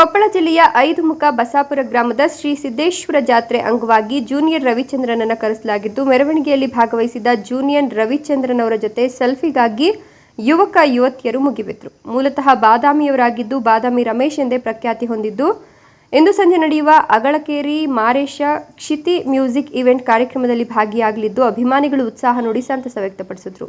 ಕೊಪ್ಪಳ ಜಿಲ್ಲೆಯ ಐದು ಮುಖ ಬಸಾಪುರ ಗ್ರಾಮದ ಶ್ರೀ ಸಿದ್ದೇಶ್ವರ ಜಾತ್ರೆ ಅಂಗವಾಗಿ ಜೂನಿಯರ್ ರವಿಚಂದ್ರನನ್ನು ಕರೆಸಲಾಗಿದ್ದು, ಮೆರವಣಿಗೆಯಲ್ಲಿ ಭಾಗವಹಿಸಿದ ಜೂನಿಯರ್ ರವಿಚಂದ್ರನ್ ಅವರ ಜೊತೆ ಸೆಲ್ಫಿಗಾಗಿ ಯುವಕ, ಯುವತಿಯರು ಮುಗಿಬಿದ್ರು. ಮೂಲತಃ ಬಾದಾಮಿಯವರಾಗಿದ್ದು, ಬಾದಾಮಿ ರಮೇಶ್ ಎಂದೇ ಪ್ರಖ್ಯಾತಿ ಹೊಂದಿದ್ದು. ಇಂದು ಸಂಜೆ ನಡೆಯುವ ಅಗಳಕೇರಿ, ಮಾರೇಶ, ಕ್ಷಿತಿ ಮ್ಯೂಸಿಕ್ ಇವೆಂಟ್ ಕಾರ್ಯಕ್ರಮದಲ್ಲಿ ಭಾಗಿಯಾಗಲಿದ್ದು, ಅಭಿಮಾನಿಗಳು ಉತ್ಸಾಹ ನೋಡಿ ಸಂತಸ ವ್ಯಕ್ತಪಡಿಸಿದ್ರು.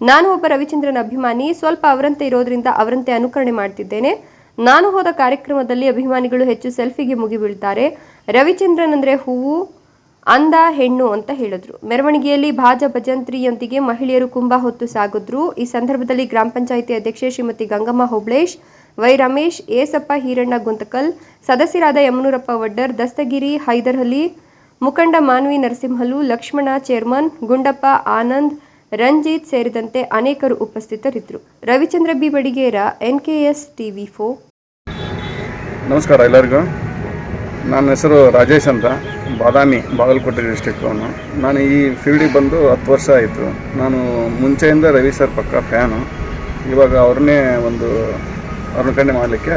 ನಾನು ಒಬ್ಬ ರವಿಚಂದ್ರನ್ ಅಭಿಮಾನಿ. ಸ್ವಲ್ಪ ಅವರಂತೆ ಇರೋದ್ರಿಂದ ಅವರಂತೆ ಅನುಕರಣೆ ಮಾಡ್ತಿದ್ದೇನೆ. ನಾನು ಹೋದ ಕಾರ್ಯಕ್ರಮದಲ್ಲಿ ಅಭಿಮಾನಿಗಳು ಹೆಚ್ಚು ಸೆಲ್ಫಿಗೆ ಮುಗಿಬೀಳ್ತಾರೆ. ರವಿಚಂದ್ರನ್ ಅಂದ್ರೆ ಹೂವು, ಅಂದ ಹೆಣ್ಣು ಅಂತ ಹೇಳಿದ್ರು. ಮೆರವಣಿಗೆಯಲ್ಲಿ ಭಾಜ ಭಜಂತ್ರಿಯೊಂದಿಗೆ ಮಹಿಳೆಯರು ಕುಂಭ ಹೊತ್ತು ಸಾಗಿದ್ರು. ಈ ಸಂದರ್ಭದಲ್ಲಿ ಗ್ರಾಮ ಪಂಚಾಯಿತಿ ಅಧ್ಯಕ್ಷೆ ಶ್ರೀಮತಿ ಗಂಗಮ್ಮ ಹೋಬ್ಳೇಶ್, ವೈ ರಮೇಶ್, ಏಸಪ್ಪ ಹೀರಣ್ಣ ಗುಂತಕಲ್, ಸದಸ್ಯರಾದ ಯಮನೂರಪ್ಪ ವಡ್ಡರ್, ದಸ್ತಗಿರಿ ಹೈದರ್ ಅಲಿ, ಮುಖಂಡ ಮಾನ್ವಿ ನರಸಿಂಹಲು, ಲಕ್ಷ್ಮಣ ಚೇರ್ಮನ್, ಗುಂಡಪ್ಪ ಆನಂದ್, ರಂಜಿತ್ ಸೇರಿದಂತೆ ಅನೇಕರು ಉಪಸ್ಥಿತರಿದ್ದರು. Ravichandra B. Badigera NKS TV ಫೋ ನಮಸ್ಕಾರ ಎಲ್ಲರಿಗೂ. ನನ್ನ ಹೆಸರು ರಾಜೇಶ್ ಅಂತ. ಬಾದಾಮಿ, ಬಾಗಲಕೋಟೆ ಡಿಸ್ಟಿಕ್ಟವನು ನಾನು ಈ ಫೀಲ್ಡಿಗೆ ಬಂದು ಹತ್ತು ವರ್ಷ ಆಯಿತು. ನಾನು ಮುಂಚೆಯಿಂದ ರವಿ ಸರ್ ಪಕ್ಕ ಫ್ಯಾನು ಇವಾಗ ಅವ್ರನ್ನೇ ಒಂದು ಅನುಕರಣೆ ಮಾಡಲಿಕ್ಕೆ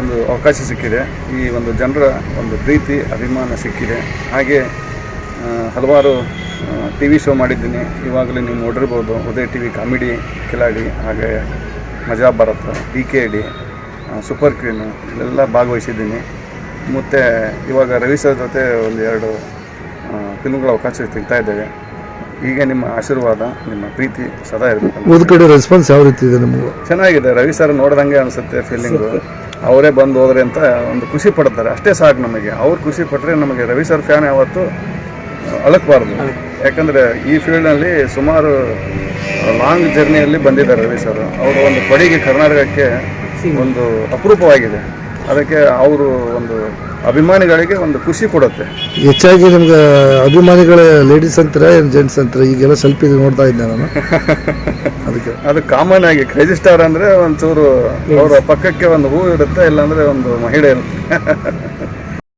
ಒಂದು ಅವಕಾಶ ಸಿಕ್ಕಿದೆ. ಈ ಒಂದು ಜನರ ಒಂದು ಪ್ರೀತಿ, ಅಭಿಮಾನ ಸಿಕ್ಕಿದೆ. ಹಾಗೆ ಹಲವಾರು ಟಿ ವಿ ಶೋ ಮಾಡಿದ್ದೀನಿ. ಇವಾಗಲೇ ನೀವು ನೋಡಿರ್ಬೋದು. Uday T V comedy Kiladi, ಹಾಗೆ Majaa Bharatha D K D super ಕ್ರೀನು ಇಲ್ಲೆಲ್ಲ ಭಾಗವಹಿಸಿದ್ದೀನಿ. ಮತ್ತು ಇವಾಗ ರವಿ ಸರ್ ಜೊತೆ ಒಂದು ಎರಡು ಫಿಲ್ಮ್ಗಳ ಅವಕಾಶ ಸಿಗ್ತಾ ಇದ್ದೇವೆ. ಹೀಗೆ ನಿಮ್ಮ ಆಶೀರ್ವಾದ ನಿಮ್ಮ ಪ್ರೀತಿ ಸದಾ ಇರಬೇಕು ಒಂದು ಕಡೆ ರೆಸ್ಪಾನ್ಸ್ ಯಾವ ರೀತಿ ಇದೆ ನಿಮಗೆ? ಚೆನ್ನಾಗಿದೆ. ರವಿ ಸರ್ ನೋಡ್ದಂಗೆ ಅನಿಸುತ್ತೆ ಫೀಲಿಂಗು ಅವರೇ ಬಂದು ಹೋದ್ರೆ ಅಂತ ಒಂದು ಖುಷಿ ಪಡ್ತಾರೆ. ಅಷ್ಟೇ ಸಾಕು ನಮಗೆ. ಅವ್ರು ಖುಷಿ ಪಟ್ಟರೆ ನಮಗೆ ರವಿ ಸರ್ ಫ್ಯಾನ್ ಯಾವತ್ತು ಅಳಕ್ಬಾರ್ದು. ಯಾಕಂದರೆ ಈ ಫೀಲ್ಡ್ನಲ್ಲಿ ಸುಮಾರು ಲಾಂಗ್ ಜರ್ನಿಯಲ್ಲಿ ಬಂದಿದ್ದಾರೆ ರವಿ ಸರ್ ಅವರು ಒಂದು ಕೊಡುಗೆ ಕರ್ನಾಟಕಕ್ಕೆ ಒಂದು ಅಪರೂಪವಾಗಿದೆ. ಅದಕ್ಕೆ ಅವರು ಒಂದು ಅಭಿಮಾನಿಗಳಿಗೆ ಒಂದು ಖುಷಿ ಕೊಡುತ್ತೆ. ಹೆಚ್ಚಾಗಿ ನಿಮ್ಗೆ ಅಭಿಮಾನಿಗಳ ಲೇಡೀಸ್ ಅಂತಾರೆ ಏನು ಜೆಂಟ್ಸ್ ಅಂತಾರೆ? ಈಗೆಲ್ಲ ಸ್ವಲ್ಪ ಇದು ನೋಡ್ತಾ ಇದ್ದೆ ನಾನು. ಅದಕ್ಕೆ. ಅದು ಕಾಮನ್ ಆಗಿ ಕ್ರೇಜಿ ಸ್ಟಾರ್ ಅಂದರೆ ಒಂಚೂರು ಅವರ ಪಕ್ಕಕ್ಕೆ ಒಂದು ಹೂ ಇರುತ್ತೆ ಇಲ್ಲಾಂದರೆ ಒಂದು ಮಹಿಳೆ ಇರುತ್ತೆ.